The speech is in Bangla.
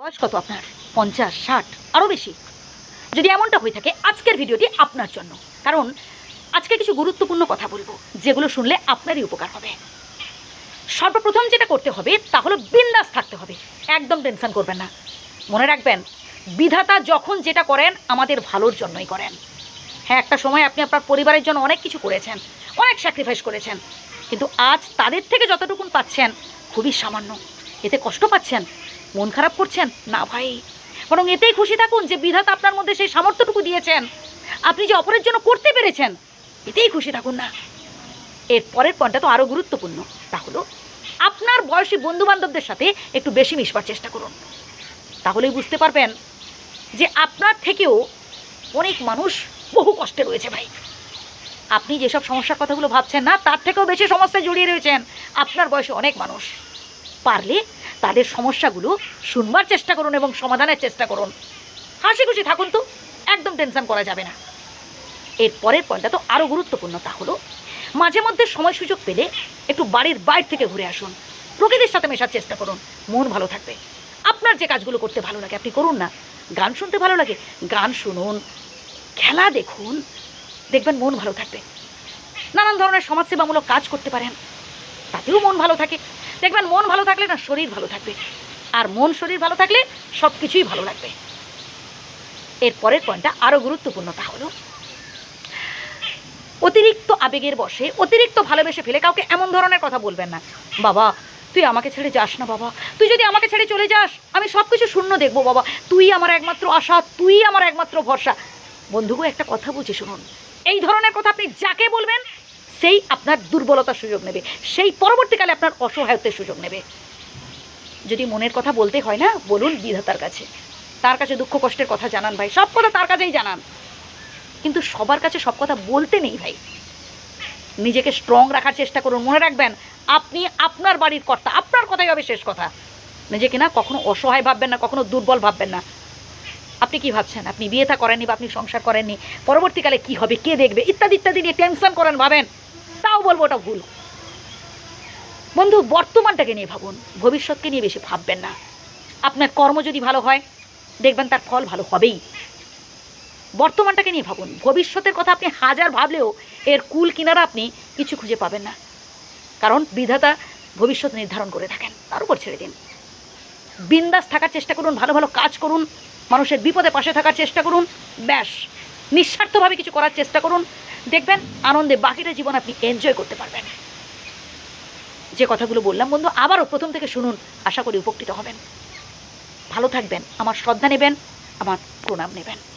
বয়স কত আপনার? পঞ্চাশ, ষাট আরও বেশি। যদি এমনটা হয়ে থাকে, আজকের ভিডিওটি আপনার জন্য। কারণ, আজকে কিছু গুরুত্বপূর্ণ কথা বলব, যেগুলো শুনলে আপনারই উপকার হবে। সর্বপ্রথম যেটা করতে হবে, তা হলো বিন্দাস থাকতে হবে। একদম টেনশন করবেন না। মনে রাখবেন, বিধাতা যখন যেটা করেন, আমাদের ভালোর জন্যই করেন। হ্যাঁ একটা সময় আপনি আপনার পরিবারের জন্য অনেক কিছু করেছেন, অনেক স্যাক্রিফাইস করেছেন। কিন্তু আজ তাদের থেকে যতটুকুন পাচ্ছেন, খুবই সামান্য। এতে কষ্ট পাচ্ছেন? মন খারাপ করছেন? না ভাই। বরং এতেই খুশি থাকুন যে বিধাতা আপনার মধ্যে সেই সামর্থ্যটুকু দিয়েছেন। আপনি যে অপরের জন্য করতে পেরেছেন, এতেই খুশি থাকুন না। এর পরের পয়েন্টটা তো আরও গুরুত্বপূর্ণ। তা হলো আপনার বয়সী বন্ধুবান্ধবদের সাথে একটু বেশি মিশবার চেষ্টা করুন। তাহলেই বুঝতে পারবেন যে আপনার থেকেও অনেক মানুষ বহু কষ্টে রয়েছে ভাই। আপনি যেসব সমস্যার কথাগুলো ভাবছেন না, তার থেকেও বেশি সমস্যায় জড়িয়ে রয়েছেন। আপনার বয়সে অনেক মানুষ। পারলে তাদের সমস্যাগুলো শুনবার চেষ্টা করুন এবং সমাধানের চেষ্টা করুন। হাসি খুশি থাকুন তো, একদম টেনশন করা যাবে না। এর পরের পয়েন্টটা তো আরও গুরুত্বপূর্ণ তা হলো, মাঝে মধ্যে সময় সুযোগ পেলে একটু বাড়ির বাইর থেকে ঘুরে আসুন। প্রকৃতির সাথে মেশার চেষ্টা করুন, মন ভালো থাকবে। আপনার যে কাজগুলো করতে ভালো লাগে আপনি করুন না, গান শুনতে ভালো লাগে, গান শুনুন, খেলা দেখুন, দেখবেন মন ভালো থাকবে। নানান ধরনের সমাজসেবামূলক কাজ করতে পারেন, তাতেও মন ভালো থাকে। দেখবেন, মন ভালো থাকলে না শরীর ভালো থাকবে। আর মন, শরীর ভালো থাকলে সব কিছুই ভালো লাগবে। এর পরের পয়েন্টটা আরও গুরুত্বপূর্ণ, তা হলো অতিরিক্ত আবেগের বসে, অতিরিক্ত ভালোবেসে ফেলে কাউকে এমন ধরনের কথা বলবেন না। বাবা, তুই আমাকে ছেড়ে যাস না, বাবা। তুই যদি আমাকে ছেড়ে চলে যাস, আমি সব কিছু শূন্য দেখব, বাবা। তুই আমার একমাত্র আশা, তুই আমার একমাত্র ভরসা। বন্ধুগো, একটা কথা বুঝে শুনুন। এই ধরনের কথা আপনি যাকে বলবেন সেই আপনার দুর্বলতার সুযোগ নেবে, সেই পরবর্তীকালে আপনার অসহায়ত্বের সুযোগ নেবে। যদি মনের কথা বলতে হয় না, বলুন বিধাতার কাছে। তার কাছে দুঃখ কষ্টের কথা জানান ভাই, সব কথা তার কাছেই জানান। কিন্তু সবার কাছে সব কথা বলতে নেই ভাই। নিজেকে স্ট্রং রাখার চেষ্টা করুন, মনে রাখবেন, আপনি আপনার বাড়ির কর্তা, আপনার কথাই হবে শেষ কথা। নিজেকে না কখনো অসহায় ভাববেন না, কখনো দুর্বল ভাববেন না। আপনি কি ভাবছেন? আপনি বিয়ে থা করেননি বা আপনি সংসার করেননি, পরবর্তীকালে কি হবে, কে দেখবে? ইত্যাদি ইত্যাদি নিয়ে টেনশন করেন, ভাবেন। বলব ওটা ভুল। বন্ধু, বর্তমানটাকে নিয়ে ভাবুন। ভবিষ্যৎকে নিয়ে বেশি ভাববেন না। আপনার কর্ম যদি ভালো হয়, দেখবেন তার ফল ভালো হবেই। বর্তমানটাকে নিয়ে ভাবুন। ভবিষ্যতের কথা আপনি হাজার ভাবলেও এর কুল কিনারা আপনি কিছু খুঁজে পাবেন না। কারণ বিধাতা ভবিষ্যৎ নির্ধারণ করে থাকেন, তার উপর ছেড়ে দিন। বিন্দাস থাকার চেষ্টা করুন, ভালো ভালো কাজ করুন, মানুষের বিপদে পাশে থাকার চেষ্টা করুন, ব্যাস। নিঃস্বার্থভাবে কিছু করার চেষ্টা করুন। দেখবেন আনন্দে বাকিটা জীবন আপনি এনজয় করতে পারবেন। যে কথাগুলো বললাম বন্ধু, আবারও প্রথম থেকে শুনুন, আশা করি উপকৃত হবেন। ভালো থাকবেন, আমার শ্রদ্ধা নেবেন, আমার প্রণাম নেবেন।